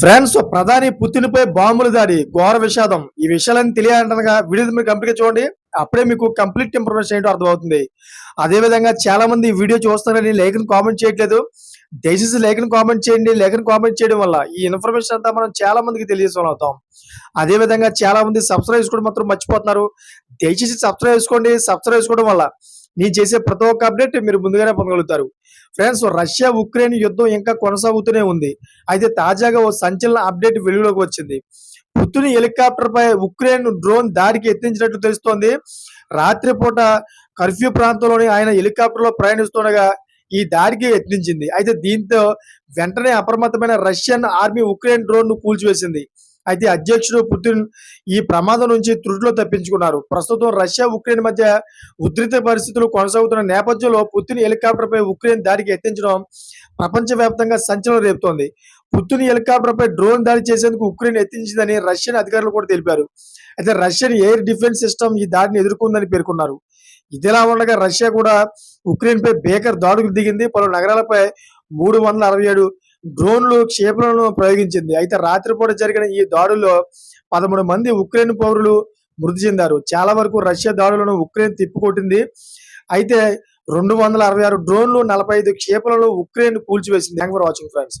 Friends ప్రధాని పుతిన్పై బాంబుల దాడి ఘోర విషాదం. ఈ విషయాలన్నీ తెలియాలంటగా వీడియో మీరు కంప్లీట్ చూడండి. అప్పుడే మీకు కంప్లీట్ ఇన్ఫర్మేషన్ ఏంటో అర్థమవుతుంది. అదే విధంగా చాలా మంది ఈ వీడియో చూస్తున్నారని లేఖను కామెంట్ చేయట్లేదు. దయచేసి లేఖను కామెంట్ చేయండి. లేఖను కామెంట్ చేయడం వల్ల ఈ ఇన్ఫర్మేషన్ అంతా మనం చాలా మందికి తెలియజేసుకోవాలి అవుతాం. అదే విధంగా చాలా మంది సబ్స్క్రైబ్ చేసుకోవడం మాత్రం మర్చిపోతున్నారు. దయచేసి సబ్స్క్రైబ్ చేసుకోండి. సబ్స్క్రైబ్ చేసుకోవడం వల్ల నేను చేసే ప్రతి ఒక్క అప్డేట్ మీరు ముందుగానే పొందగలుగుతారు. ఫ్రెండ్స్ రష్యా ఉక్రెయిన్ యుద్ధం ఇంకా కొనసాగుతూనే ఉంది. అయితే తాజాగా ఓ సంచలన అప్డేట్ వెలుగులోకి వచ్చింది. పుత్తుని హెలికాప్టర్ పై ఉక్రెయిన్ డ్రోన్ దాడికి ఎత్తించినట్లు తెలుస్తోంది. రాత్రిపూట కర్ఫ్యూ ప్రాంతంలోని ఆయన హెలికాప్టర్లో ప్రయాణిస్తుండగా ఈ దాడికి యత్నించింది. అయితే దీంతో వెంటనే అప్రమత్తమైన రష్యన్ ఆర్మీ ఉక్రెయిన్ డ్రోన్ను కూల్చివేసింది. అయితే అధ్యక్షుడు పుతిన్ ఈ ప్రమాదం నుంచి త్రుటిలో తప్పించుకున్నారు. ప్రస్తుతం రష్యా ఉక్రెయిన్ మధ్య ఉద్రిత పరిస్థితులు కొనసాగుతున్న నేపథ్యంలో పుతిన్ హెలికాప్టర్పై ఉక్రెయిన్ దాడికి ఎత్తించడం ప్రపంచవ్యాప్తంగా సంచలనం రేపుతోంది. పుతిన్ హెలికాప్టర్పై డ్రోన్ దాడి చేసేందుకు ఉక్రెయిన్ ఎత్తించిందని రష్యన్ అధికారులు కూడా తెలిపారు. అయితే రష్యన్ ఎయిర్ డిఫెన్స్ సిస్టమ్ ఈ దాడిని ఎదుర్కొందని పేర్కొన్నారు. ఇదిలా ఉండగా రష్యా కూడా ఉక్రెయిన్పై పై దాడులు దిగింది. పలు నగరాలపై మూడు వందల అరవై ఏడు డ్రోన్లు క్షేపణలను ప్రయోగించింది. అయితే రాత్రిపూట జరిగిన ఈ దాడుల్లో పదమూడు మంది ఉక్రెయిన్ పౌరులు మృతి చెందారు. చాలా వరకు రష్యా దాడులను ఉక్రెయిన్ తిప్పికొట్టింది. అయితే రెండు వందల అరవై ఆరు డ్రోన్లు నలభై ఐదు క్షేపణలు Ukraine కూల్చివేసింది. Thank for watching friends.